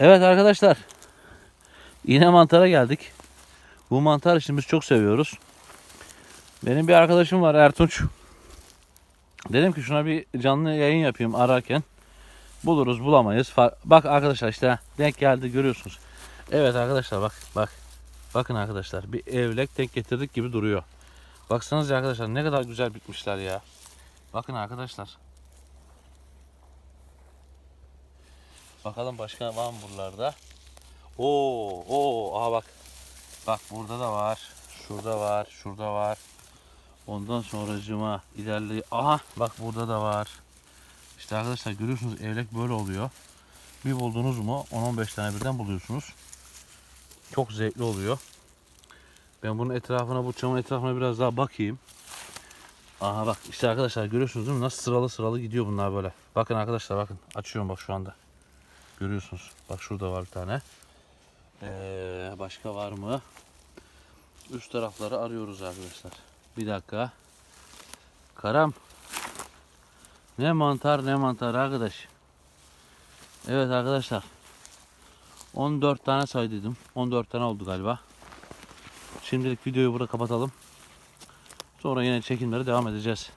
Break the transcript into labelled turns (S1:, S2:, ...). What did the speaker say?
S1: Evet arkadaşlar. Yine mantara geldik. Bu mantar işini biz çok seviyoruz. Benim bir arkadaşım var Ertunç. Dedim ki şuna bir canlı yayın yapayım ararken. Buluruz bulamayız. Bak arkadaşlar işte denk geldi görüyorsunuz. Evet arkadaşlar bak bak. Bakın arkadaşlar bir evlek denk getirdik gibi duruyor. Baksanıza arkadaşlar ne kadar güzel bitmişler ya. Bakın arkadaşlar. Bakalım başka var mı buralarda? Oo, oo, aha bak. Bak burada da var. Şurada var, şurada var. Ondan sonracıma ilerle. Aha bak burada da var. İşte arkadaşlar görüyorsunuz evlek böyle oluyor. Bir buldunuz mu 10-15 tane birden buluyorsunuz. Çok zevkli oluyor. Ben bunun etrafına bu çamın etrafına biraz daha bakayım. Aha bak işte arkadaşlar görüyorsunuz değil mi? Nasıl sıralı sıralı gidiyor bunlar böyle. Bakın arkadaşlar bakın. Açıyorum bak şu anda. Görüyorsunuz. Bak şurada var bir tane. Ee, başka var mı? Üst tarafları arıyoruz arkadaşlar. Bir dakika. Karam. Ne mantar ne mantar arkadaş. Evet arkadaşlar. 14 tane saydıydım. 14 tane oldu galiba. Şimdilik videoyu burada kapatalım. Sonra yine çekimlere devam edeceğiz.